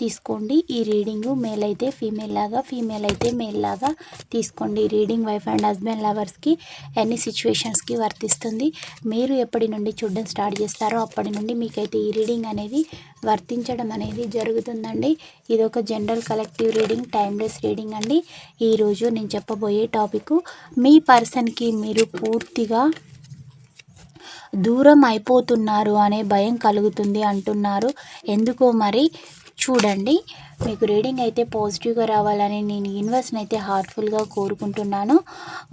తీసుకోండి. ఈ reading male అయితే ఫీమేల్ లాగా ఫీమేల్ అయితే మేల్ లాగా తీసుకోండి. రీడింగ్ వైఫ్ అండ్ హస్బెండ్ లవర్స్కి ఎన్ని సిచ్యువేషన్స్కి వర్తిస్తుంది. మీరు ఎప్పటి నుండి చూడడం స్టార్ట్ చేస్తారో అప్పటి నుండి మీకైతే ఈ రీడింగ్ అనేది వర్తించడం అనేది జరుగుతుందండి. ఇది ఒక general collective reading timeless reading అండి. ఈరోజు నేను చెప్పబోయే టాపిక్ మీ పర్సన్కి మీరు పూర్తిగా దూరం అయిపోతున్నారు అనే భయం కలుగుతుంది అంటున్నారు. ఎందుకో మరి చూడండి. మీకు రీడింగ్ అయితే పాజిటివ్గా రావాలని నేను యూనివర్స్ని అయితే హార్ట్ఫుల్గా కోరుకుంటున్నాను.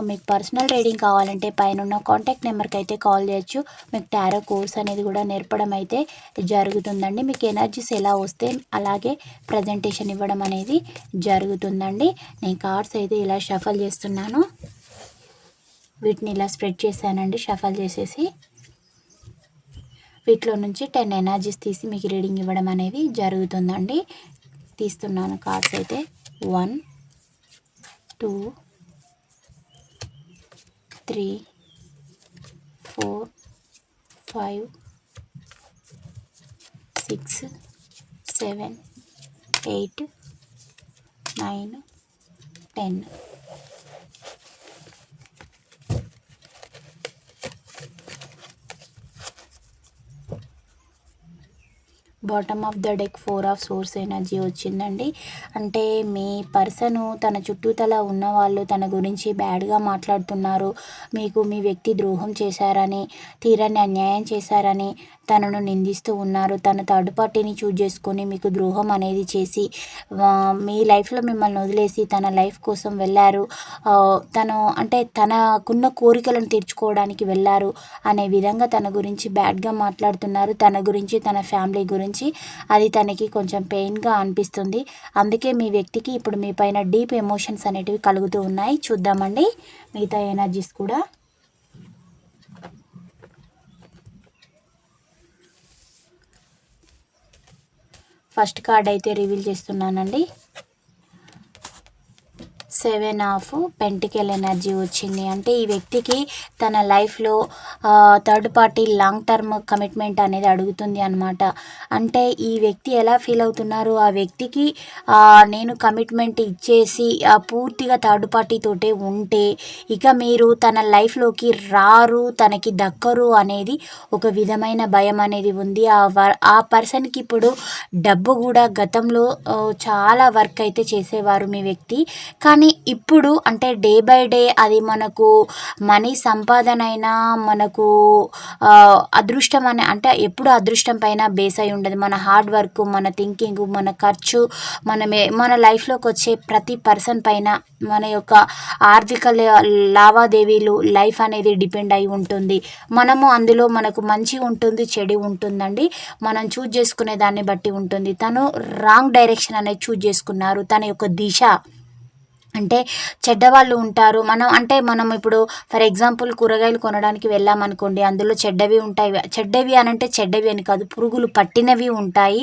మీకు పర్సనల్ రీడింగ్ కావాలంటే పైన ఉన్న కాంటాక్ట్ నెంబర్కి అయితే కాల్ చేయొచ్చు. మీకు టారో కోర్స్ అనేది కూడా నేర్పడం అయితే జరుగుతుందండి. మీకు ఎనర్జీస్ ఎలా వస్తే అలాగే ప్రజెంటేషన్ ఇవ్వడం అనేది జరుగుతుందండి. నేను కార్డ్స్ అయితే ఇలా షఫల్ చేస్తున్నాను. వీటిని ఇలా స్ప్రెడ్ చేశానండి షఫల్ చేసేసి. వీటిలో నుంచి టెన్ ఎనర్జీస్ తీసి మీకు రీడింగ్ ఇవ్వడం అనేది జరుగుతుందండి. తీస్తున్నాను కార్డ్స్ అయితే. One two three four five six seven eight nine ten. Bottom of the deck four of source energy వచ్చిందండి. అంటే మీ పర్సను తన చుట్టూతల ఉన్న వాళ్ళు తన గురించి బ్యాడ్గా మాట్లాడుతున్నారు. మీకు మీ వ్యక్తి ద్రోహం చేశారని తీరని అన్యాయం చేశారని తనను నిందిస్తూ ఉన్నారు. తన థర్డ్ పార్టీని చూజ్ చేసుకొని మీకు ద్రోహం అనేది చేసి మీ లైఫ్లో మిమ్మల్ని వదిలేసి తన లైఫ్ కోసం వెళ్ళారు. తను అంటే తనకున్న కోరికలను తీర్చుకోవడానికి వెళ్ళారు అనే విధంగా తన గురించి బ్యాడ్గా మాట్లాడుతున్నారు. తన గురించి తన ఫ్యామిలీ గురించి అది తనకి కొంచెం పెయిన్గా అనిపిస్తుంది. అందుకే మీ వ్యక్తికి ఇప్పుడు మీ పైన డీప్ ఎమోషన్స్ అనేటివి కలుగుతూ ఉన్నాయి. చూద్దామండి. మిగతా ఎనర్జీస్ కూడా ఫస్ట్ కార్డ్ అయితే రివీల్ చేస్తున్నానండి. సెవెన్ ఆఫ్ పెంటికల్ ఎనర్జీ వచ్చింది. అంటే ఈ వ్యక్తికి తన లైఫ్లో third party long term commitment అనేది అడుగుతుంది అనమాట అంటే ఈ వ్యక్తి ఎలా ఫీల్ అవుతున్నారు? ఆ వ్యక్తికి నేను కమిట్మెంట్ ఇచ్చేసి పూర్తిగా థర్డ్ పార్టీతోటే ఉంటే ఇక మీరు తన లైఫ్లోకి రారు తనకి దక్కరు అనేది ఒక విధమైన భయం అనేది ఉంది. ఆ ఆ పర్సన్కి ఇప్పుడు డబ్బు కూడా గతంలో చాలా వర్క్ అయితే చేసేవారు మీ వ్యక్తి. కానీ ఇప్పుడు అంటే డే బై డే అది మనకు మనీ సంపాదన అయినా మనకు అదృష్టం అని అంటే ఎప్పుడు అదృష్టం పైన బేస్ అయి ఉండదు. మన హార్డ్ వర్క్ మన థింకింగ్ మన ఖర్చు మనమే మన లైఫ్లోకి వచ్చే ప్రతి పర్సన్ పైన మన యొక్క ఆర్థిక లావాదేవీలు లైఫ్ అనేది డిపెండ్ అయి ఉంటుంది. మనము అందులో మనకు మంచి ఉంటుంది చెడు ఉంటుందండి. మనం చూజ్ చేసుకునే దాన్ని బట్టి ఉంటుంది. తను రాంగ్ డైరెక్షన్ అనేది చూజ్ చేసుకున్నారు. తన యొక్క దిశ. అంటే చెడ్డవాళ్ళు ఉంటారు. మనం అంటే మనం ఇప్పుడు ఫర్ ఎగ్జాంపుల్ కూరగాయలు కొనడానికి వెళ్ళామనుకోండి అందులో చెడ్డవి ఉంటాయి. చెడ్డవి అని అంటే చెడ్డవి అని కాదు పురుగులు పట్టినవి ఉంటాయి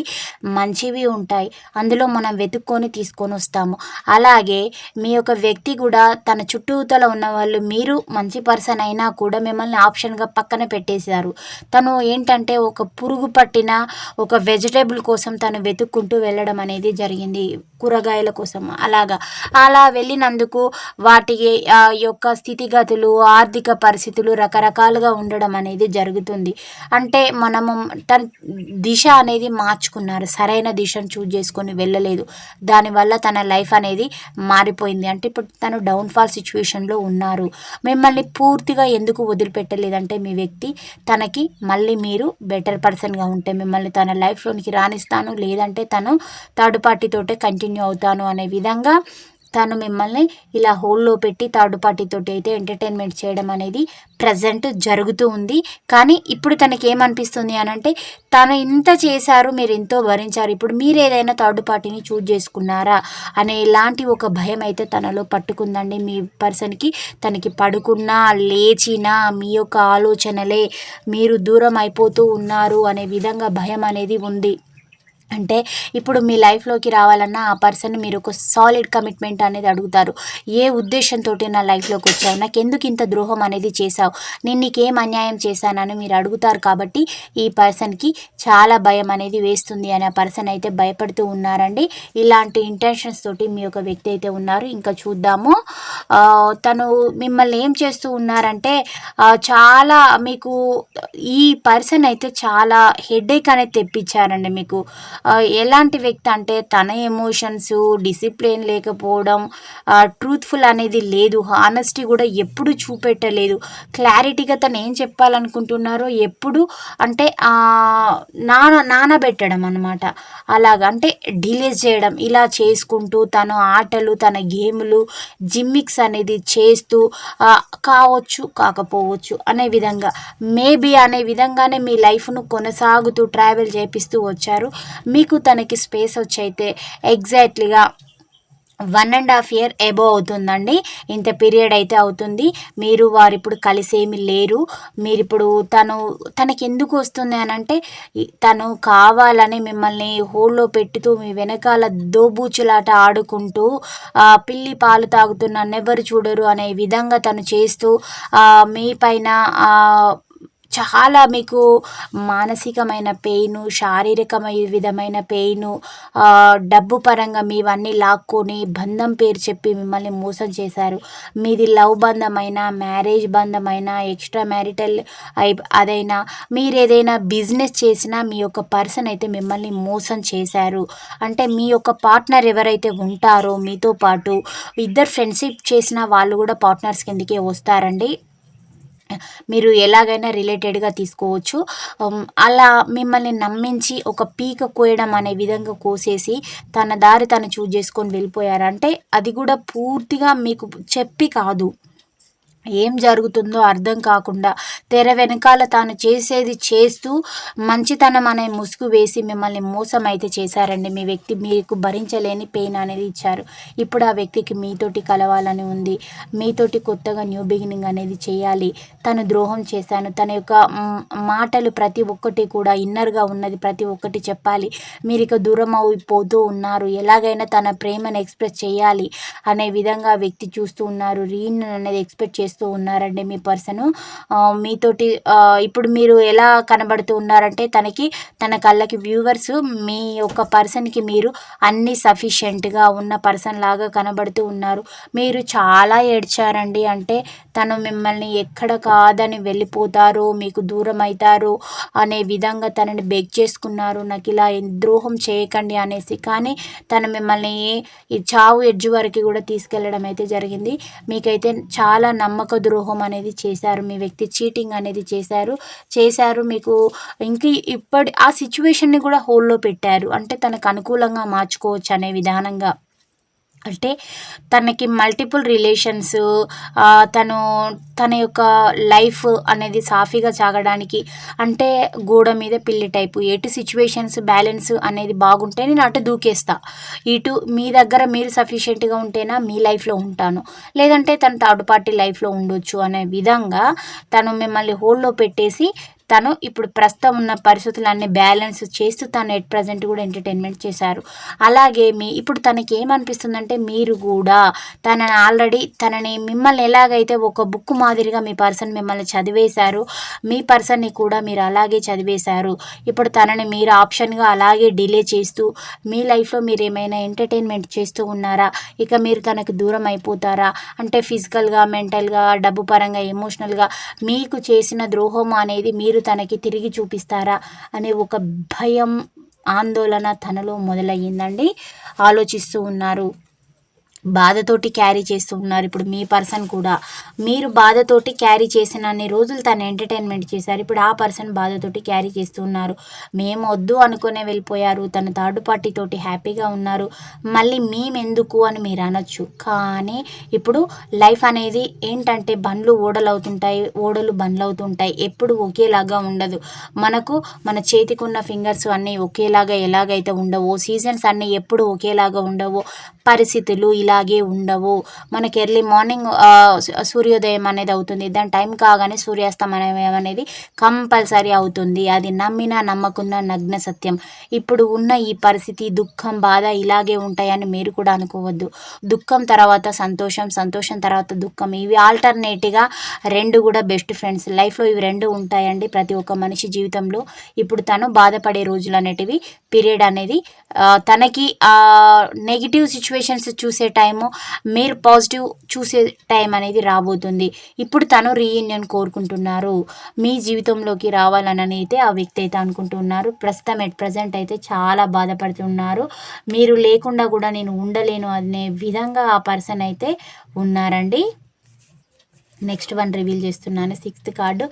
మంచివి ఉంటాయి. అందులో మనం వెతుక్కొని తీసుకొని వస్తాము. అలాగే మీ యొక్క వ్యక్తి కూడా తన చుట్టూతల ఉన్న వాళ్ళు మీరు మంచి పర్సన్ అయినా కూడా మిమ్మల్ని ఆప్షన్గా పక్కన పెట్టేశారు. తను ఏంటంటే ఒక పురుగు పట్టిన ఒక వెజిటేబుల్ కోసం తను వెతుక్కుంటూ వెళ్ళడం అనేది జరిగింది. కూరగాయల కోసం అలాగా. అలా వెళ్ళినందుకు వాటి యొక్క స్థితిగతులు ఆర్థిక పరిస్థితులు రకరకాలుగా ఉండడం అనేది జరుగుతుంది. అంటే మనము తన దిశ అనేది మార్చుకున్నారు. సరైన దిశను చూజ్ చేసుకొని వెళ్ళలేదు. దానివల్ల తన లైఫ్ అనేది మారిపోయింది. అంటే ఇప్పుడు తను డౌన్ఫాల్ సిచ్యువేషన్లో ఉన్నారు. మిమ్మల్ని పూర్తిగా ఎందుకు వదిలిపెట్టలేదంటే మీ వ్యక్తి తనకి మళ్ళీ మీరు బెటర్ పర్సన్గా ఉంటే మిమ్మల్ని తన లైఫ్లోనికి రాణిస్తాను లేదంటే తను థర్డ్ పార్టీతోటే కంటిన్యూ అవుతాను అనే విధంగా తను మిమ్మల్ని ఇలా హోల్లో పెట్టి థర్డ్ పార్టీతోటి అయితే ఎంటర్టైన్మెంట్ చేయడం అనేది ప్రజెంట్ జరుగుతూ ఉంది. కానీ ఇప్పుడు తనకి ఏమనిపిస్తుంది అని అంటే తను ఇంత చేశారు మీరు ఎంతో భరించారు ఇప్పుడు మీరు ఏదైనా థర్డ్ పార్టీని చూజ్ చేసుకున్నారా అనే ఇలాంటి ఒక భయం అయితే తనలో పట్టుకుందండి. మీ పర్సన్కి తనకి పడుకున్నా లేచినా మీ యొక్క ఆలోచనలే మీరు దూరం అయిపోతూ ఉన్నారు అనే విధంగా భయం అనేది ఉంది. అంటే ఇప్పుడు మీ లైఫ్లోకి రావాలన్నా ఆ పర్సన్ మీరు ఒక సాలిడ్ కమిట్మెంట్ అనేది అడుగుతారు. ఏ ఉద్దేశంతో నా లైఫ్లోకి వచ్చావు? నాకు ఎందుకు ఇంత ద్రోహం అనేది చేశావు? నేను నీకేం అన్యాయం చేశానని మీరు అడుగుతారు కాబట్టి ఈ పర్సన్కి చాలా భయం అనేది వేస్తుంది అని ఆ పర్సన్ అయితే భయపడుతూ ఉన్నారండి. ఇలాంటి ఇంటెన్షన్స్ తోటి మీ యొక్క వ్యక్తి అయితే ఉన్నారు. ఇంకా చూద్దాము. తను మిమ్మల్ని ఏం చేస్తూ ఉన్నారంటే చాలా మీకు ఈ పర్సన్ అయితే చాలా హెడేక్ అనేది తెప్పించారండి మీకు. ఎలాంటి వ్యక్తి అంటే తన ఎమోషన్స్ డిసిప్లిన్ లేకపోవడం ట్రూత్ఫుల్ అనేది లేదు. హానెస్టీ కూడా ఎప్పుడు చూపెట్టలేదు. క్లారిటీగా తను ఏం చెప్పాలనుకుంటున్నారో ఎప్పుడు అంటే నాన నానబెట్టడం అనమాట అలాగ అంటే డిలేజ్ చేయడం. ఇలా చేసుకుంటూ తను ఆటలు తన గేములు జిమ్మిక్స్ అనేది చేస్తూ కావచ్చు కాకపోవచ్చు అనే విధంగా. మేబీ అనే విధంగానే మీ లైఫ్ను కొనసాగుతూ ట్రావెల్ చేపిస్తూ వచ్చారు. మీకు తనకి స్పేస్ వచ్చి అయితే ఎగ్జాక్ట్లీగా one and half year above అవుతుందండి. ఇంత పీరియడ్ అయితే అవుతుంది. మీరు వారు ఇప్పుడు కలిసేమి లేరు. మీరు ఇప్పుడు తను తనకి ఎందుకు వస్తుంది అని అంటే తను కావాలని మిమ్మల్ని హోల్లో పెట్టుతూ మీ వెనకాల దోబూచులాట ఆడుకుంటూ పిల్లి పాలు తాగుతున్న ఎవరు చూడరు అనే విధంగా తను చేస్తూ మీ పైన చాలా మీకు మానసికమైన పెయిన్ శారీరకమైన విధమైన పెయిన్ డబ్బు పరంగా మీవన్నీ లాక్కొని బంధం పేరు చెప్పి మిమ్మల్ని మోసం చేశారు. మీది లవ్ బంధమైన మ్యారేజ్ బంధమైన ఎక్స్ట్రా మ్యారిటల్ అదైనా మీరు ఏదైనా బిజినెస్ చేసినా మీ యొక్క పర్సన్ అయితే మిమ్మల్ని మోసం చేశారు. అంటే మీ యొక్క పార్ట్నర్ ఎవరైతే ఉంటారో మీతో పాటు ఇద్దరు ఫ్రెండ్షిప్ చేసిన వాళ్ళు కూడా పార్ట్నర్స్ కిందకే వస్తారండి. మీరు ఎలాగైనా రిలేటెడ్గా తీసుకోవచ్చు. అలా మిమ్మల్ని నమ్మించి ఒక పీక కోయడం అనే విధంగా కోసేసి తన దారి తను చూజ్ చేసుకొని వెళ్ళిపోయారంటే అది కూడా పూర్తిగా మీకు చెప్పి కాదు. ఏం జరుగుతుందో అర్థం కాకుండా తెర వెనకాల తాను చేసేది చేస్తూ మంచితనం అనే ముసుగు వేసి మిమ్మల్ని మోసం అయితే చేశారండి. మీ వ్యక్తి మీకు భరించలేని పెయిన్ అనేది ఇచ్చారు. ఇప్పుడు ఆ వ్యక్తికి మీతోటి కలవాలని ఉంది. మీతోటి కొత్తగా న్యూ బిగినింగ్ అనేది చేయాలి. తను ద్రోహం చేశాను. తన యొక్క మాటలు ప్రతి ఒక్కటి కూడా ఇన్నర్గా ఉన్నది ప్రతి ఒక్కటి చెప్పాలి. మీరు ఇక దూరం అయిపోతూ ఉన్నారు. ఎలాగైనా తన ప్రేమను ఎక్స్ప్రెస్ చేయాలి అనే విధంగా వ్యక్తి చూస్తూ ఉన్నారు. రీన్ అనేది ఎక్స్పెక్ట్ చేస్తూ చేస్తూ ఉన్నారండి మీ పర్సన్. మీతోటి ఇప్పుడు మీరు ఎలా కనబడుతూ ఉన్నారంటే తనకి తన కళ్ళకి వ్యూవర్స్ మీ యొక్క పర్సన్కి మీరు అన్ని సఫిషియెంట్గా ఉన్న పర్సన్ లాగా కనబడుతూ ఉన్నారు. మీరు చాలా ఏడ్చారండి. అంటే తను మిమ్మల్ని ఎక్కడ కాదని వెళ్ళిపోతారు మీకు దూరం అవుతారు అనే విధంగా తనని బెగ్ చేసుకున్నారు. నాకు ఇలా ద్రోహం చేయకండి అనేసి. కానీ తను మిమ్మల్ని ఈ చావు ఎడ్జు వరకు కూడా తీసుకెళ్ళడం అయితే జరిగింది. మీకైతే చాలా నమ్మక ద్రోహం అనేది చేశారు. మీ వ్యక్తి చీటింగ్ అనేది చేశారు. చేశారు. మీకు ఇంక ఇప్పటి ఆ సిచ్యువేషన్ని కూడా హోల్లో పెట్టారు. అంటే తనకు అనుకూలంగా మార్చుకోవచ్చు అనే విధానంగా. అంటే తనకి మల్టిపుల్ రిలేషన్స్ తను తన యొక్క లైఫ్ అనేది సాఫీగా సాగడానికి అంటే గోడ మీద పిల్లి టైపు ఎటు సిచ్యువేషన్స్ బ్యాలెన్స్ అనేది బాగుంటే నేను అటు దూకేస్తా. ఇటు మీ దగ్గర మీరు సఫిషియెంట్గా ఉంటేనా మీ లైఫ్లో ఉంటాను. లేదంటే తను థర్డ్ పార్టీ లైఫ్లో ఉండొచ్చు అనే విధంగా తను మిమ్మల్ని హోల్డ్లో పెట్టేసి తను ఇప్పుడు ప్రస్తుతం ఉన్న పరిస్థితులన్నీ బ్యాలెన్స్ చేస్తూ తను ఎట్ ప్రజెంట్ కూడా ఎంటర్టైన్మెంట్ చేశారు. అలాగే మీ ఇప్పుడు తనకి ఏమనిపిస్తుందంటే మీరు కూడా తనని ఆల్రెడీ తనని మిమ్మల్ని ఎలాగైతే ఒక బుక్ మాదిరిగా మీ పర్సన్ మిమ్మల్ని చదివేశారు మీ పర్సన్ని కూడా మీరు అలాగే చదివేశారు. ఇప్పుడు తనని మీరు ఆప్షన్గా అలాగే డిలే చేస్తూ మీ లైఫ్లో మీరు ఏమైనా ఎంటర్టైన్మెంట్ చేస్తూ ఉన్నారా? ఇక మీరు తనకు దూరం అయిపోతారా? అంటే ఫిజికల్గా మెంటల్గా డబ్బు పరంగా ఎమోషనల్గా మీకు చేసిన ద్రోహం అనేది మీరు మీరు తనకి తిరిగి చూపిస్తారా అనే ఒక భయం ఆందోళన తనలో మొదలయ్యిందండి. ఆలోచిస్తూ ఉన్నారు. బాధతోటి క్యారీ చేస్తూ ఉన్నారు. ఇప్పుడు మీ పర్సన్ కూడా. మీరు బాధతోటి క్యారీ చేసిన అన్ని రోజులు తను ఎంటర్టైన్మెంట్ చేశారు. ఇప్పుడు ఆ పర్సన్ బాధతోటి క్యారీ చేస్తూ ఉన్నారు. మేము వద్దు అనుకునే వెళ్ళిపోయారు. తన థర్డ్ పార్టీతోటి హ్యాపీగా ఉన్నారు. మళ్ళీ మేమెందుకు అని మీరు అనొచ్చు. కానీ ఇప్పుడు లైఫ్ అనేది ఏంటంటే బండ్లు ఓడలు అవుతుంటాయి ఓడలు బండ్లు అవుతుంటాయి ఎప్పుడు ఒకేలాగా ఉండదు. మనకు మన చేతికి ఉన్న ఫింగర్స్ అన్నీ ఒకేలాగా ఎలాగైతే ఉండవో సీజన్స్ అన్నీ ఎప్పుడు ఒకేలాగా ఉండవో పరిస్థితులు ఇలా అలాగే ఉండవు. మనకి ఎర్లీ మార్నింగ్ సూర్యోదయం అనేది అవుతుంది. దాని టైం కాగానే సూర్యాస్తమయం అనేది కంపల్సరీ అవుతుంది. అది నమ్మినా నమ్మకున్న నగ్న సత్యం. ఇప్పుడు ఉన్న ఈ పరిస్థితి దుఃఖం బాధ ఇలాగే ఉంటాయని మీరు కూడా అనుకోవద్దు. దుఃఖం తర్వాత సంతోషం సంతోషం తర్వాత దుఃఖం. ఇవి ఆల్టర్నేట్గా రెండు కూడా బెస్ట్ ఫ్రెండ్స్ లైఫ్లో ఇవి రెండు ఉంటాయండి ప్రతి ఒక్క మనిషి జీవితంలో. ఇప్పుడు తను బాధపడే రోజులు అనేటివి పీరియడ్ అనేది తనకి నెగిటివ్ సిచ్యువేషన్స్ చూసే టైము మీరు పాజిటివ్ చూసే టైం అనేది రాబోతుంది. ఇప్పుడు తను రీయూనియన్ కోరుకుంటున్నారు. మీ జీవితంలోకి రావాలని అయితే ఆ వ్యక్తి అయితే అనుకుంటున్నారు. ప్రస్తుతం ఎట్ ప్రజెంట్ అయితే చాలా బాధపడుతున్నారు. మీరు లేకుండా కూడా నేను ఉండలేను అనే విధంగా ఆ పర్సన్ అయితే ఉన్నారండి. నెక్స్ట్ వన్ రివీల్ చేస్తున్నాను. సిక్స్త్ కార్డు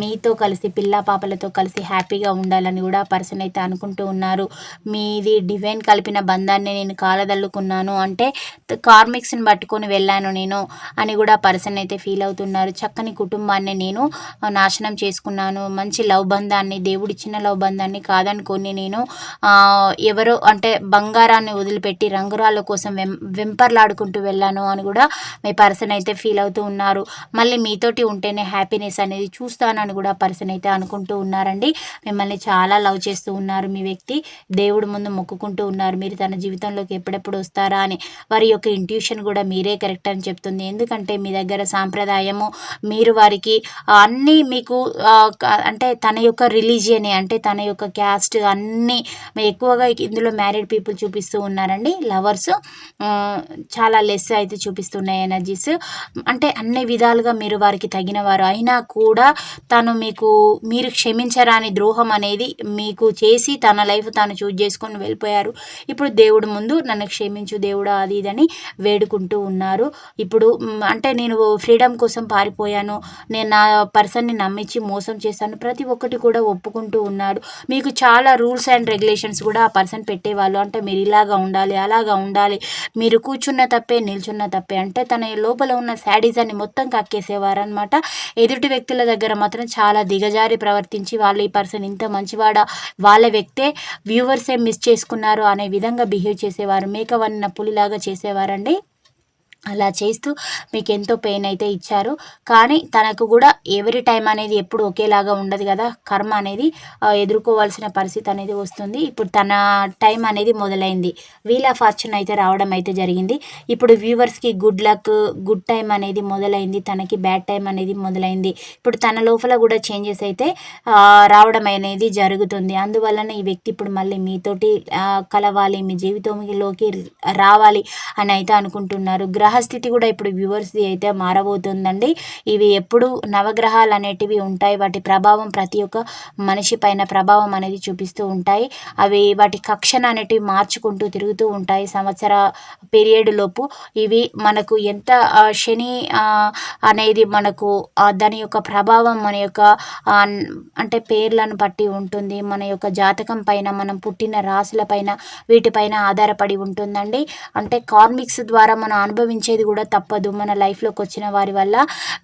మీతో కలిసి పిల్ల పాపలతో కలిసి హ్యాపీగా ఉండాలని కూడా పర్సన్ అయితే అనుకుంటూ ఉన్నారు. మీది డివైన్ కలిపిన బంధాన్ని నేను కాలదల్లుకున్నాను. అంటే కార్మిక్స్ని పట్టుకొని వెళ్ళాను నేను అని కూడా పర్సన్ అయితే ఫీల్ అవుతున్నారు. చక్కని కుటుంబాన్ని నేను నాశనం చేసుకున్నాను. మంచి లవ్ బంధాన్ని దేవుడిచ్చిన లవ్ బంధాన్ని కాదనుకొని నేను ఎవరో అంటే బంగారాన్ని వదిలిపెట్టి రంగురాళ్ళ కోసం వెం వెంపర్లాడుకుంటూ వెళ్ళాను అని కూడా మీ పర్సన్ అయితే ఫీల్ అవుతూ ఉన్నారు. మళ్ళీ మీతోటి ఉంటేనే హ్యాపీనెస్ అనేది చూస్తానని కూడా పర్సన్ అయితే అనుకుంటూ ఉన్నారండి. మిమ్మల్ని చాలా లవ్ చేస్తూ ఉన్నారు మీ వ్యక్తి. దేవుడు ముందు మొక్కుకుంటూ ఉన్నారు. మీరు తన జీవితంలోకి ఎప్పుడెప్పుడు వస్తారా అని వారి యొక్క ఇంట్యూషన్ కూడా మీరే కరెక్ట్ అని చెప్తుంది. ఎందుకంటే మీ దగ్గర సాంప్రదాయము మీరు వారికి అన్నీ మీకు అంటే తన యొక్క రిలీజియన్ అంటే తన యొక్క క్యాస్ట్ అన్నీ ఎక్కువగా ఇందులో మ్యారీడ్ పీపుల్ చూపిస్తూ ఉన్నారండి. లవర్స్ చాలా లెస్ అయితే చూపిస్తున్నాయి ఎనర్జీస్ అంటే అన్ని విధాలు విధాలుగా మీరు వారికి తగిన వారు అయినా కూడా తను మీకు మీరు క్షమించరాని ద్రోహం అనేది మీకు చేసి తన లైఫ్ తాను చూజ్ చేసుకొని వెళ్ళిపోయారు. ఇప్పుడు దేవుడు ముందు నన్ను క్షమించు దేవుడు అది ఇదని వేడుకుంటూ ఉన్నారు. ఇప్పుడు అంటే నేను ఫ్రీడమ్ కోసం పారిపోయాను. నేను నా పర్సన్ని నమ్మించి మోసం చేశాను. ప్రతి ఒక్కటి కూడా ఒప్పుకుంటూ ఉన్నారు మీకు చాలా రూల్స్ అండ్ రెగ్యులేషన్స్ కూడా ఆ పర్సన్ పెట్టేవాళ్ళు. అంటే మీరు ఇలాగా ఉండాలి అలాగా ఉండాలి. మీరు కూర్చున్న తప్పే నిల్చున్న తప్పే. అంటే తన లోపల ఉన్న శాడీజాన్ని మొత్తం అనమాట ఎదుటి వ్యక్తుల దగ్గర మాత్రం చాలా దిగజారి ప్రవర్తించి వాళ్ళు ఈ పర్సన్ ఇంత మంచివాడ వాళ్ళ వ్యక్తే వ్యూవర్సే మిస్ చేసుకున్నారు అనే విధంగా బిహేవ్ చేసేవారు. మేకవన్న పులిలాగా చేసేవారండి. అలా చేస్తూ మీకు ఎంతో పెయిన్ అయితే ఇచ్చారు. కానీ తనకు కూడా ఎవరి టైం అనేది ఎప్పుడు ఒకేలాగా ఉండదు కదా. కర్మ అనేది ఎదుర్కోవాల్సిన పరిస్థితి అనేది వస్తుంది. ఇప్పుడు తన టైం అనేది మొదలైంది. వీల్ ఆఫ్ ఫార్చ్యూన్ అయితే రావడం అయితే జరిగింది. ఇప్పుడు వ్యూవర్స్కి గుడ్ లక్ గుడ్ టైం అనేది మొదలైంది. తనకి బ్యాడ్ టైం అనేది మొదలైంది. ఇప్పుడు తన లోపల కూడా చేంజెస్ అయితే రావడం అనేది జరుగుతుంది. అందువలన ఈ వ్యక్తి ఇప్పుడు మళ్ళీ మీతోటి కలవాలి మీ జీవితంలోకి రావాలి అని అయితే అనుకుంటున్నారు. గ్రహ గ్రహస్థితి కూడా ఇప్పుడు వ్యూవర్స్ది అయితే మారబోతుందండి. ఇవి ఎప్పుడు నవగ్రహాలు అనేటివి ఉంటాయి. వాటి ప్రభావం ప్రతి ఒక్క మనిషి పైన ప్రభావం అనేది చూపిస్తూ ఉంటాయి. అవి వాటి కక్షణ అనేటివి మార్చుకుంటూ తిరుగుతూ ఉంటాయి. సంవత్సర పీరియడ్ లోపు ఇవి మనకు ఎంత శని అనేది మనకు దాని యొక్క ప్రభావం మన యొక్క అంటే పేర్లను బట్టి ఉంటుంది. మన యొక్క జాతకం పైన మనం పుట్టిన రాశుల పైన వీటిపైన ఆధారపడి ఉంటుందండి. అంటే కార్మిక్స్ ద్వారా మనం అనుభవించే అనుభవించేది కూడా తప్పదు. మన లైఫ్లోకి వచ్చిన వారి వల్ల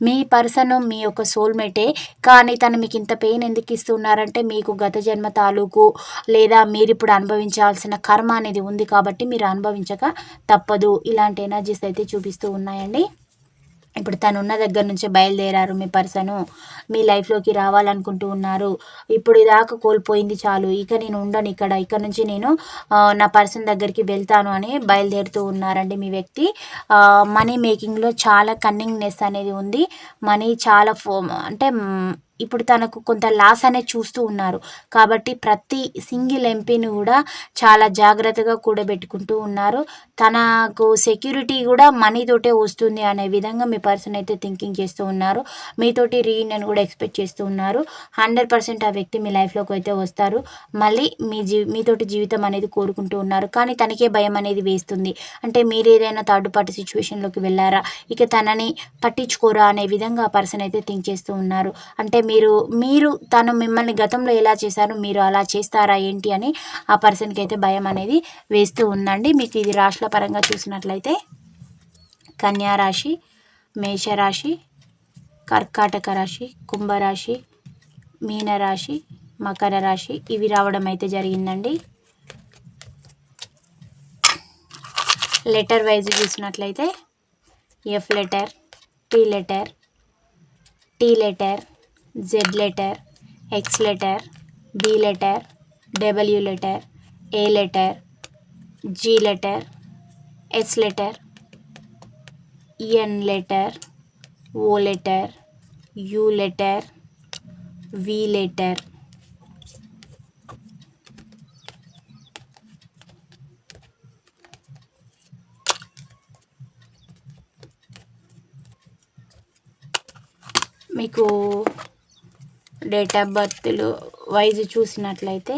మీ పర్సన్ మీ యొక్క సోల్మేటే. కానీ తను మీకు ఇంత పెయిన్ ఎందుకు ఇస్తున్నారంటే మీకు గత జన్మ తాలూకు లేదా మీరు ఇప్పుడు అనుభవించాల్సిన కర్మ అనేది ఉంది కాబట్టి మీరు అనుభవించక తప్పదు. ఇలాంటి ఎనర్జీస్ అయితే చూపిస్తూ ఉన్నాయండి. ఇప్పుడు తను ఉన్న దగ్గర నుంచే బయలుదేరారు మీ పర్సను. మీ లైఫ్లోకి రావాలనుకుంటూ ఉన్నారు. ఇప్పుడు ఇదాకా కోల్పోయింది చాలు. ఇక నేను ఉండను ఇక్కడ. ఇక్కడ నుంచి నేను నా పర్సన్ దగ్గరికి వెళ్తాను అని బయలుదేరుతూ ఉన్నారండి మీ వ్యక్తి. మనీ మేకింగ్లో చాలా కన్నింగ్నెస్ అనేది ఉంది. మనీ చాలా ఫో అంటే ఇప్పుడు తనకు కొంత లాస్ అనేది చూస్తూ ఉన్నారు. కాబట్టి ప్రతి సింగిల్ ఎంపీని కూడా చాలా జాగ్రత్తగా కూడబెట్టుకుంటూ ఉన్నారు. తనకు సెక్యూరిటీ కూడా మనీతోటే వస్తుంది అనే విధంగా మీ పర్సన్ అయితే థింకింగ్ చేస్తూ ఉన్నారు. మీతోటి రీయూనియన్ కూడా ఎక్స్పెక్ట్ చేస్తూ ఉన్నారు. హండ్రెడ్ పర్సెంట్ ఆ వ్యక్తి మీ లైఫ్లోకి అయితే వస్తారు. మళ్ళీ మీ జీ మీతోటి జీవితం అనేది కోరుకుంటూ ఉన్నారు. కానీ తనకే భయం అనేది వేస్తుంది. అంటే మీరు ఏదైనా థర్డ్ పార్టీ సిచ్యువేషన్లోకి వెళ్ళారా? ఇక తనని పట్టించుకోరా అనే విధంగా ఆ పర్సన్ అయితే థింక్ చేస్తూ ఉన్నారు. అంటే మీరు మీరు తను మిమ్మల్ని గతంలో ఎలా చేశారు మీరు అలా చేస్తారా ఏంటి అని ఆ పర్సన్కి అయితే భయం అనేది వేస్తూ ఉందండి. మీకు ఇది రాశుల పరంగా చూసినట్లయితే కన్యా రాశి మేషరాశి కర్కాటక రాశి కుంభరాశి మీనరాశి మకర రాశి ఇవి రావడం అయితే జరిగిందండి. లెటర్ వైజ్ చూసినట్లయితే F letter P letter T letter Z letter X letter B letter W letter A letter G letter S letter N letter O letter U letter V letter మీకు డేట్ ఆఫ్ బర్త్లు wise చూసినట్లయితే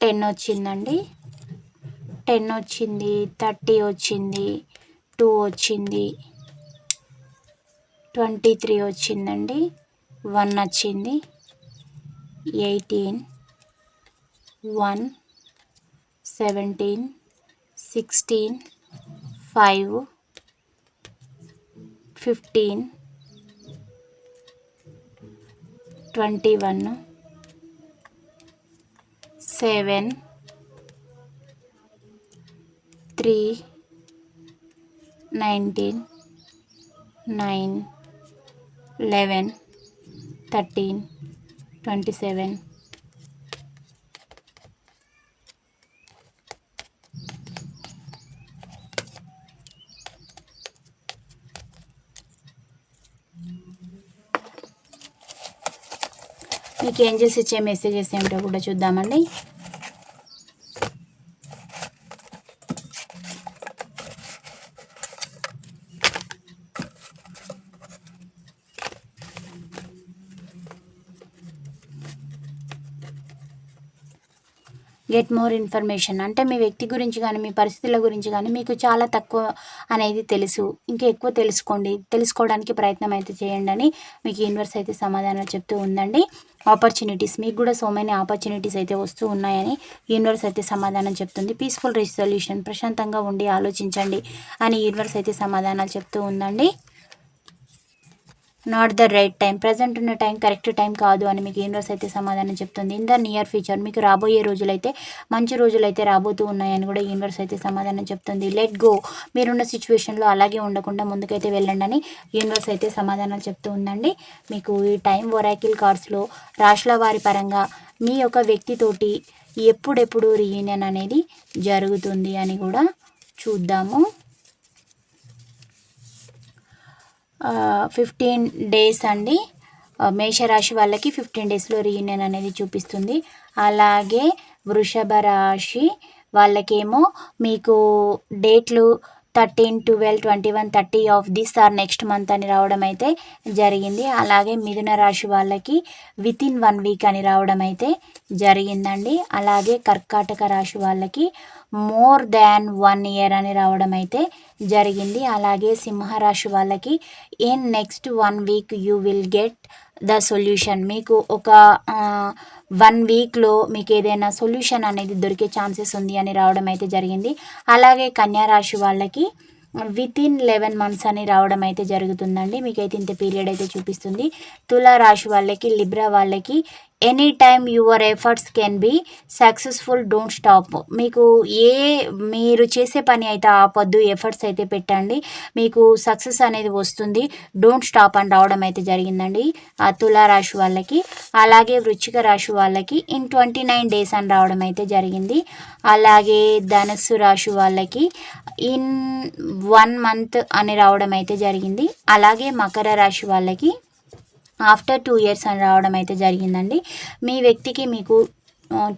ten వచ్చిందండి. Ten వచ్చింది thirty వచ్చింది two వచ్చింది twenty three వచ్చిందండి one వచ్చింది eighteen one seventeen sixteen five fifteen twenty one seven three nineteen nine eleven thirteen twenty seven మీకు ఏంజల్స్ ఇచ్చే మెసేజెస్ ఏమిటో కూడా చూద్దామండి. గెట్ మోర్ ఇన్ఫర్మేషన్ అంటే మీ వ్యక్తి గురించి కానీ మీ పరిస్థితుల గురించి కానీ మీకు చాలా తక్కువ అనేది తెలుసు. ఇంకా ఎక్కువ తెలుసుకోండి. తెలుసుకోవడానికి ప్రయత్నం అయితే చేయండి అని మీకు యూనివర్స్ అయితే సమాధానాలు చెప్తూ ఉందండి. ఆపర్చునిటీస్ మీకు కూడా సో మెనీ ఆపర్చునిటీస్ అయితే వస్తూ ఉన్నాయని యూనివర్స్ అయితే సమాధానం చెప్తుంది. పీస్ఫుల్ రిజల్యూషన్ ప్రశాంతంగా ఉండి ఆలోచించండి అని యూనివర్స్ అయితే సమాధానాలు చెప్తూ ఉందండి. Not the right time present ఉన్న టైం కరెక్ట్ టైం కాదు అని మీకు యూనివర్స్ అయితే సమాధానం చెప్తుంది. ఇన్ ద నియర్ ఫ్యూచర్ మీకు రాబోయే రోజులైతే మంచి రోజులు అయితే రాబోతూ ఉన్నాయని కూడా యూనివర్స్ అయితే సమాధానం చెప్తుంది. లెట్ గో మీరున్న సిచ్యువేషన్లో అలాగే ఉండకుండా ముందుకైతే వెళ్ళండి అని యూనివర్స్ అయితే సమాధానాలు చెప్తూ ఉందండి. మీకు ఈ టైం వొరాకిల్ కార్డ్స్లో రాష్ట్ర వారి పరంగా మీ యొక్క వ్యక్తితోటి ఎప్పుడెప్పుడు రీయూనియన్ అనేది జరుగుతుంది అని కూడా చూద్దాము. ఫిఫ్టీన్ డేస్ అండి. మేషరాశి వాళ్ళకి ఫిఫ్టీన్ డేస్లో రీయూనియన్ అనేది చూపిస్తుంది. అలాగే వృషభ రాశి వాళ్ళకేమో మీకు డేట్లు thirteen twelve twenty one thirty of this or next month అని రావడం అయితే జరిగింది. అలాగే మిథున రాశి వాళ్ళకి విత్ ఇన్ వన్ వీక్ అని రావడం అయితే జరిగిందండి. అలాగే కర్కాటక రాశి వాళ్ళకి మోర్ దాన్ వన్ ఇయర్ అని రావడం అయితే జరిగింది. అలాగే సింహరాశి వాళ్ళకి in next one week you will get the solution మీకు ఒక వన్ వీక్లో మీకు ఏదైనా సొల్యూషన్ అనేది దొరికే ఛాన్సెస్ ఉంది అని రావడం అయితే జరిగింది. అలాగే కన్యా రాశి వాళ్ళకి విత్ ఇన్ లెవెన్ మంత్స్ అని రావడం అయితే జరుగుతుందండి. మీకైతే ఇంత పీరియడ్ అయితే చూపిస్తుంది. తులా రాశి వాళ్ళకి లిబ్రా వాళ్ళకి any time your efforts can be successful don't stop మీకు ఏ మీరు చేసే పని అయితే ఆపొద్దు ఎఫర్ట్స్ అయితే పెట్టండి. మీకు సక్సెస్ అనేది వస్తుంది డోంట్ స్టాప్ అని రావడం అయితే జరిగిందండి. ఆ తులారాశి వాళ్ళకి అలాగే వృచ్చిక రాశి వాళ్ళకి ఇన్ ట్వంటీ నైన్ డేస్ అని రావడం అయితే జరిగింది. అలాగే ధనస్సు రాశి వాళ్ళకి ఇన్ వన్ మంత్ అని రావడం అయితే జరిగింది. అలాగే మకర రాశి వాళ్ళకి ఆఫ్టర్ టూ ఇయర్స్ అని రావడం అయితే జరిగిందండి. మీ వ్యక్తికి మీకు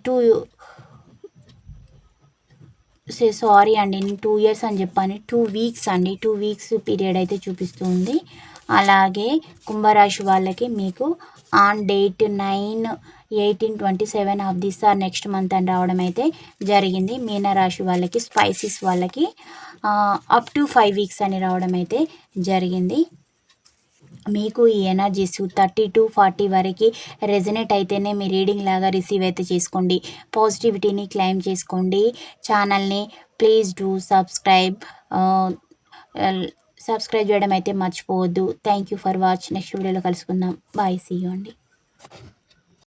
టూ సే సారీ అండి నేను టూ ఇయర్స్ అని చెప్పాను. టూ వీక్స్ అండి టూ వీక్స్ పీరియడ్ అయితే చూపిస్తుంది అలాగే కుంభరాశి వాళ్ళకి మీకు on date nine eighteen twenty seven of this or next month అని రావడం అయితే జరిగింది. మీనరాశి వాళ్ళకి స్పైసీస్ వాళ్ళకి అప్ టు ఫైవ్ వీక్స్ అని రావడం అయితే జరిగింది. మీకు ఈ ఎనర్జీస్ థర్టీ టు ఫార్టీ వరకు రెజనేట్ అయితేనే మీ రీడింగ్ లాగా రిసీవ్ అయితే చేసుకోండి. పాజిటివిటీని క్లైమ్ చేసుకోండి. ఛానల్ని ప్లీజ్ డూ సబ్స్క్రైబ్. సబ్స్క్రైబ్ చేయడం అయితే మర్చిపోవద్దు. Thank you for watch. Next వీడియోలో కలుసుకుందాం. బాయ్. సీ యూ అండి.